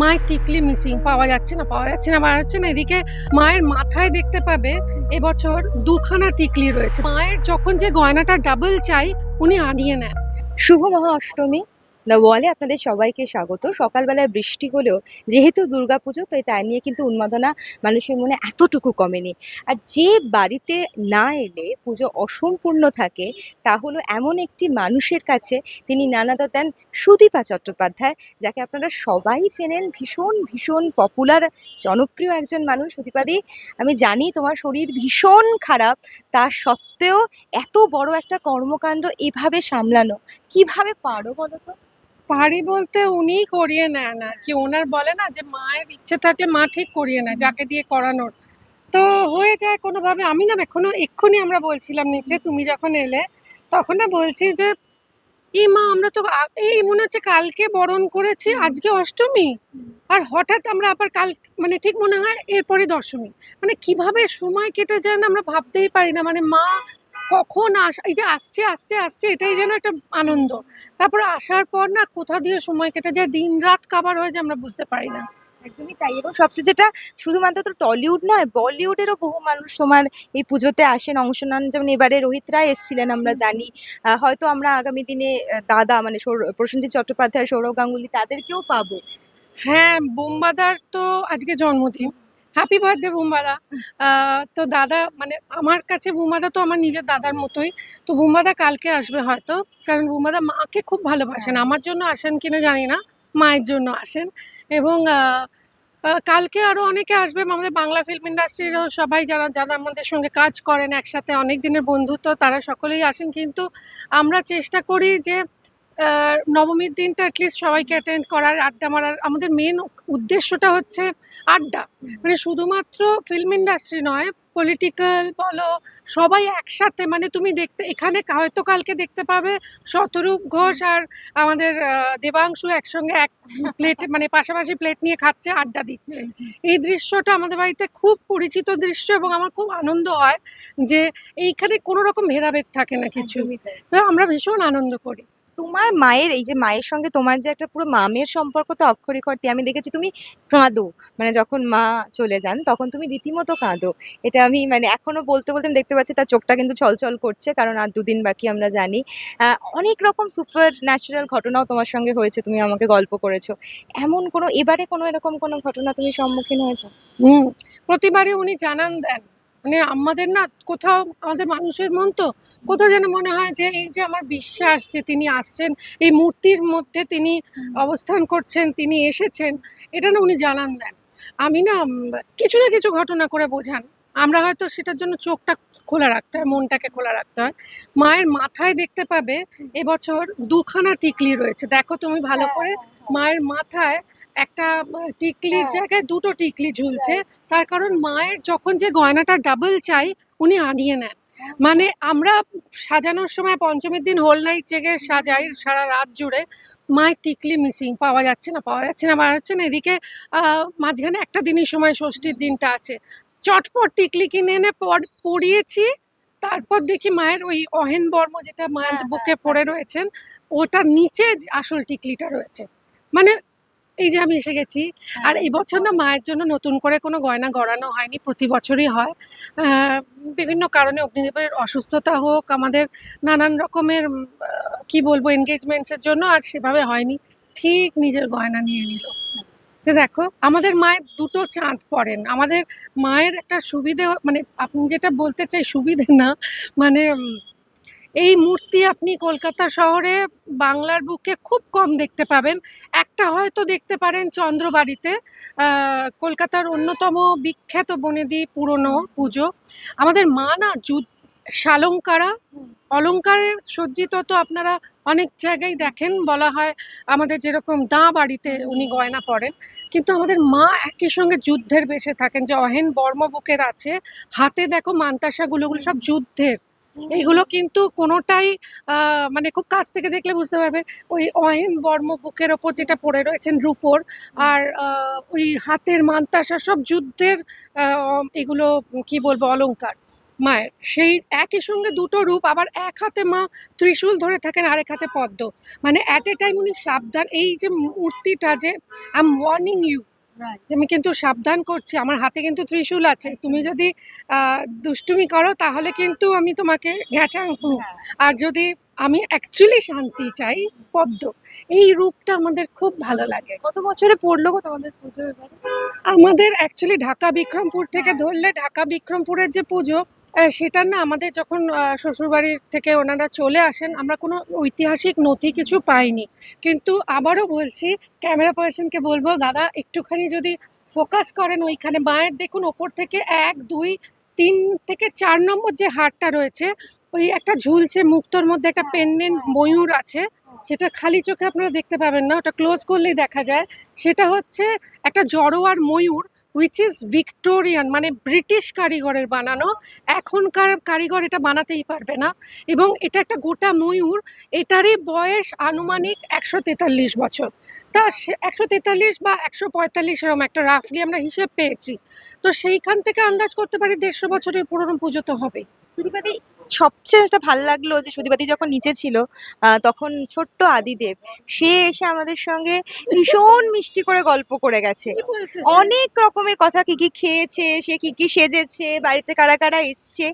মায়ের টিকলি মিসিং পাওয়া যাচ্ছে না, পাওয়া যাচ্ছে না, পাওয়া যাচ্ছে না। এদিকে মায়ের মাথায় দেখতে পাবে, এবছর দুখানা টিকলি রয়েছে। মায়ের যখন যে গয়নাটা ডাবল চাই, উনি আনিয়ে নেন। শুভ মহা অষ্টমী দ্য ওয়ালে আপনাদের সবাইকে স্বাগত। সকালবেলায় বৃষ্টি হলেও যেহেতু দুর্গাপুজো, তাই তাই নিয়ে কিন্তু উন্মাদনা মানুষের মনে এতটুকু কমেনি। আর যে বাড়িতে না এলে পুজো অসম্পূর্ণ থাকে, তা হলো এমন একটি মানুষের কাছে তিনি নানাদা দেন সুদীপা চট্টোপাধ্যায়, যাকে আপনারা সবাই চেনেন, ভীষণ ভীষণ পপুলার জনপ্রিয় একজন মানুষ। সুদীপাদি আমি জানি তোমার শরীর ভীষণ খারাপ, তা সত্ত্বেও এত বড় একটা কর্মকাণ্ড এভাবে সামলানো, কীভাবে পারো বলো তো? পারি বলতে উনিই করিয়ে নেন আর কি। ওনার বলে না যে মায়ের ইচ্ছে থাকলে মা ঠিক করিয়ে নেয় যাকে দিয়ে করানোর। তো হয়ে যায় কোনোভাবে। আমি না এখনও এক্ষুনি আমরা বলছিলাম নিচে তুমি যখন এলে তখন না বলছি যে এই মা আমরা তো এই মনে হচ্ছে কালকে বরণ করেছি আজকে অষ্টমী। আর হঠাৎ আমরা আবার কাল মানে ঠিক মনে হয় এরপরে দশমী। মানে কীভাবে সময় কেটে যায় না আমরা ভাবতেই পারি না। মানে মা কখন আস এই যে আসছে আসছে আসছে এটাই যেন একটা আনন্দ। তারপরে আসার পর না কোথা দিয়ে সময় কেটে যায় দিন রাত কাবার হয়ে যায় আমরা বুঝতে পারি না। একদমই তাই। এবং সবচেয়ে যেটা শুধুমাত্র তো টলিউড নয় বলিউডেরও বহু মানুষ তোমার এই পুজোতে আসেন। অংশ নেন যেমন এবারে রোহিত রায় এসেছিলেন আমরা জানি। হয়তো আমরা আগামী দিনে দাদা মানে প্রসেনজিৎ চট্টোপাধ্যায় সৌরভ গাঙ্গুলি তাদেরকেও পাবো। হ্যাঁ বোম্বাদার তো আজকে জন্মদিন। হ্যাপি বার্থডে বোম্বাদা তো দাদা মানে আমার কাছে বুম্বাদা তো আমার নিজের দাদার মতোই। তো বুম্বাদা কালকে আসবে হয়তো কারণ বুম্বাদা মাকে খুব ভালোবাসেন। আমার জন্য আসেন কিনা জানি না মায়ের জন্য আসেন। এবং কালকে আরও অনেকে আসবে আমাদের বাংলা ফিল্ম ইন্ডাস্ট্রিরও সবাই যারা যারা আমাদের সঙ্গে কাজ করেন একসাথে অনেক দিনের বন্ধুত্ব তারা সকলেই আসেন। কিন্তু আমরা চেষ্টা করি যে নবমীর দিনটা অ্যাটলিস্ট সবাইকে অ্যাটেন্ড করার আড্ডা মারার। আমাদের মেন উদ্দেশ্যটা হচ্ছে আড্ডা। মানে শুধুমাত্র ফিল্ম ইন্ডাস্ট্রি নয় পলিটিক্যাল বলো সবাই একসাথে মানে তুমি দেখতে এখানে হয়তো কালকে দেখতে পাবে শতরূপ ঘোষ আর আমাদের দেবাংশু একসঙ্গে এক প্লেট মানে পাশাপাশি প্লেট নিয়ে খাচ্ছে আড্ডা দিচ্ছে। এই দৃশ্যটা আমাদের বাড়িতে খুব পরিচিত দৃশ্য এবং আমার খুব আনন্দ হয় যে এইখানে কোনো রকম ভেদাভেদ থাকে না কিছু। তো আমরা ভীষণ আনন্দ করি। তোমার মায়ের, এই যে মায়ের সঙ্গে তোমার যে একটা পুরো মামের সম্পর্ক তো অক্ষরিক অর্থে আমি দেখেছি তুমি কাঁদো। মানে যখন মা চলে যান, তখন তুমি রীতিমতো কাঁদো। এটা আমি মানে এখনও বলতে বলতে আমি দেখতে পাচ্ছি, তার চোখটা কিন্তু ছলছল করছে, কারণ আর দুদিন বাকি আমরা জানি। অনেক রকম সুপার ন্যাচারাল ঘটনাও তোমার সঙ্গে হয়েছে, তুমি আমাকে গল্প করেছ। এমন কোনো, এবারে কোনো এরকম কোনো ঘটনা তুমি সম্মুখীন হয়েছো? হুম, প্রতিবারে উনি জানান দেন। মানে আমাদের না কোথাও আমাদের মানুষের মন তো কোথাও যেন মনে হয় যে এই যে আমার বিশ্বাস যে তিনি আসছেন এই মূর্তির মধ্যে তিনি অবস্থান করছেন তিনি এসেছেন এটা না উনি জানান দেন। আমি না কিছু না কিছু ঘটনা করে বোঝান। আমরা হয়তো সেটার জন্য চোখটা খোলা রাখতে হয় মনটাকে খোলা রাখতে হয়। মায়ের মাথায় দেখতে পাবে এবছর দুখানা টিকলি রয়েছে। দেখো তুমি ভালো করে মায়ের মাথায় একটা টিকলির হ্যাঁ। জায়গায় দুটো টিকলি ঝুলছে। তার কারণ মায়ের যখন যে গয়নাটা ডাবল চাই উনি আনিয়ে নেন। মানে আমরা সাজানোর সময় পঞ্চমীর দিন হোল নাইট জেগে সাজাই সারা রাত জুড়ে। মায়ের টিকলি মিসিং পাওয়া যাচ্ছে না পাওয়া যাচ্ছে না পাওয়া যাচ্ছে না। এদিকে আহ, মাঝখানে একটা দিনই সময় ষষ্ঠীর দিনটা আছে। চটপট টিকলি কিনে এনে পর- পরিয়েছি। তারপর দেখি মায়ের ওই অহেন বর্ম যেটা মায়ের হ্যাঁ, বুকে হ্যাঁ, পড়ে রয়েছেন ওটার নিচে আসল টিকলিটা রয়েছে। মানে এই যে আমি এসে গেছি। আর এই বছর না মায়ের জন্য নতুন করে কোনো গয়না গড়ানো হয়নি প্রতি বছরই হয়। বিভিন্ন কারণে অগ্নিদেবের অসুস্থতা হোক আমাদের নানান রকমের কি বলব এনগেজমেন্টসের জন্য আর সেভাবে হয়নি। ঠিক নিজের গয়না নিয়ে নিল। তো দেখো আমাদের মায়ের দুটো চাঁদ পড়েন। আমাদের মায়ের একটা সুবিধে মানে আপনি যেটা বলতে চাই সুবিধে না মানে এই মূর্তি আপনি কলকাতা শহরে বাংলার বুকে খুব কম দেখতে পাবেন। একটা হয়তো দেখতে পারেন চন্দ্রবাড়িতে কলকাতার অন্যতম বিখ্যাত বনেদি পুরনো পুজো। আমাদের মা না যুদ্ধ শালঙ্কারা অলঙ্কারে সজ্জিত তো আপনারা অনেক জায়গায় দেখেন, বলা হয় আমাদের যেরকম দাঁ বাড়িতে উনি গয়না পরেন। কিন্তু আমাদের মা একই সঙ্গে যুদ্ধের বেশে থাকেন যে অহেন বর্ম বুকের আছে। হাতে দেখো মান্তাসাগুলোগুলো সব যুদ্ধের। এইগুলো কিন্তু কোনোটাই মানে খুব কাছ থেকে দেখলে বুঝতে পারবে। ওই অহেন বর্ম বুকের ওপর যেটা পড়ে রয়েছেন রূপোর আর ওই হাতের মান্তাসা সব যুদ্ধের এগুলো কি বলব অলংকার মায়ের। সেই একই সঙ্গে দুটো রূপ আবার এক হাতে মা ত্রিশূল ধরে থাকেন আরেক হাতে পদ্ম। মানে অ্যাট এ টাইম উনি সাবধান। এই যে মূর্তিটা যে আই এম ওয়ার্নিং ইউ আমি কিন্তু সাবধান করছি আমার হাতে কিন্তু ত্রিশূল আছে। তুমি যদি দুষ্টুমি করো তাহলে কিন্তু আমি তোমাকে ঘ্যাচাংপু আর যদি আমি অ্যাকচুয়ালি শান্তি চাই পদ্ম এই রূপটা আমাদের খুব ভালো লাগে। কত বছরে পড়ল গো তোমাদের পুজো আমাদের অ্যাকচুয়ালি ঢাকা বিক্রমপুর থেকে ধরলে ঢাকা বিক্রমপুরের যে পুজো সেটা না আমাদের যখন শ্বশুরবাড়ির থেকে ওনারা চলে আসেন, আমরা কোনো ঐতিহাসিক নথি কিছু পাইনি। কিন্তু আবারও বলছি ক্যামেরা পার্সনকে বলব, দাদা, একটুখানি যদি ফোকাস করেন ওইখানে, মায়ের দেখুন ওপর থেকে এক, দুই, তিন থেকে চার নম্বর যে হারটা রয়েছে, ওই একটা ঝুলছে মুক্তোর মধ্যে একটা পেন্ডেন্ট ময়ূর আছে, সেটা খালি চোখে আপনারা দেখতে পাবেন না, ওটা ক্লোজ করলেই দেখা যায়। সেটা হচ্ছে একটা জড়োয়ার ময়ূর উইচ ইজ ভিক্টোরিয়ান মানে ব্রিটিশ কারিগরের বানানো। এখনকার কারিগর এটা বানাতেই পারবে না। এবং এটা একটা গোটা ময়ূর, এটারই বয়স আনুমানিক একশো তেতাল্লিশ বছর। তা একশো তেতাল্লিশ বা একশো পঁয়তাল্লিশ এরকম একটা রাফলি আমরা হিসেব পেয়েছি। তো সেইখান থেকে আন্দাজ করতে পারি দেড়শো বছরের পুরনো পুজো তো হবে সবচেয়ে যেটা ভালো লাগল যে সুদীপাদি যখন নিচে ছিল তখন ছোট্ট আদিদেব সে এসে আমাদের সঙ্গে ভীষণ মিষ্টি করে গল্প করে গেছে? অনেক রকমের কথা কি কি খেয়েছে সে কি কি সেজেছে বাড়িতে কারা কারা এসছে।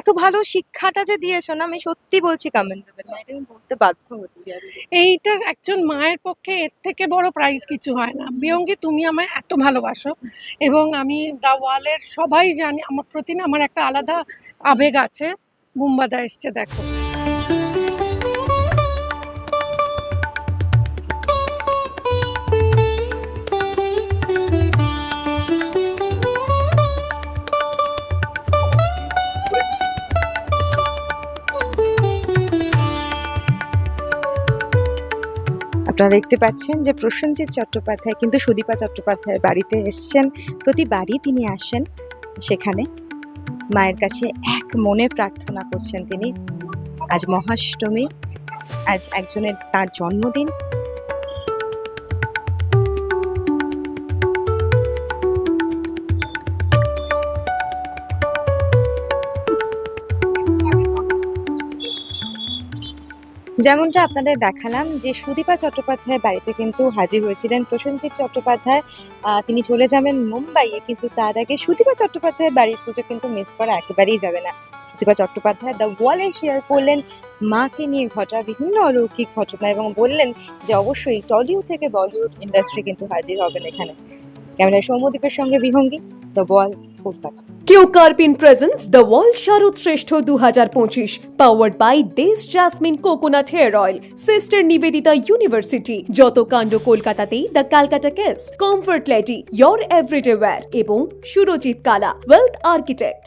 এত ভালো শিক্ষাটা যে দিয়েছ না আমি সত্যি বলছি কমেন্টেবল এটা আমি বলতে বাধ্য হচ্ছি এইটা একজন মায়ের পক্ষে এর থেকে বড় প্রাইজ কিছু হয় না। বিয়ঙ্গি তুমি আমায় এত ভালোবাসো এবং আমি দা ওয়ালের সবাই জানি আমার প্রতি না আমার একটা আলাদা আবেগ আছে। বুম্বাদা এসছে, দেখো। আপনারা দেখতে পাচ্ছেন যে প্রসেনজিৎ চট্টোপাধ্যায় কিন্তু সুদীপা চট্টোপাধ্যায়ের বাড়িতে এসছেন। প্রতিবারই তিনি আসেন সেখানে। মায়ের কাছে এক মনে প্রার্থনা করছেন তিনি। আজ মহাষ্টমী আজ একজনের তার জন্মদিন। যেমনটা আপনাদের দেখালাম যে সুদীপা চট্টোপাধ্যায়ের বাড়িতে কিন্তু হাজির হয়েছিলেন প্রসেনজিৎ চট্টোপাধ্যায়। তিনি চলে যাবেন মুম্বাইয়ে, কিন্তু তার আগে সুদীপা চট্টোপাধ্যায়ের বাড়ির পুজো কিন্তু মিস করা একেবারেই যাবে না। সুদীপা চট্টোপাধ্যায় দ্য ওয়ালে শেয়ার করলেন, মাকে নিয়ে ঘটা বিভিন্ন অলৌকিক ঘটনা এবং বললেন যে অবশ্যই টলিউড থেকে বলিউড ইন্ডাস্ট্রি কিন্তু হাজির হবেন এখানে। ক্যামেরায় সৌম্যদীপের সঙ্গে বিহঙ্গি? The wall Kolkata Q কার্পিন presents the wall শারদ শ্রেষ্ঠ দু হাজার পঁচিশ পাওয়ার্ড বাই দেশ jasmine coconut hair oil sister Nivedita university যত কাণ্ড কলকাতাতেই the Calcutta case comfort lady your everyday wear এবং সুরজিৎ কালা ওয়েলথ আর্কিটেক্ট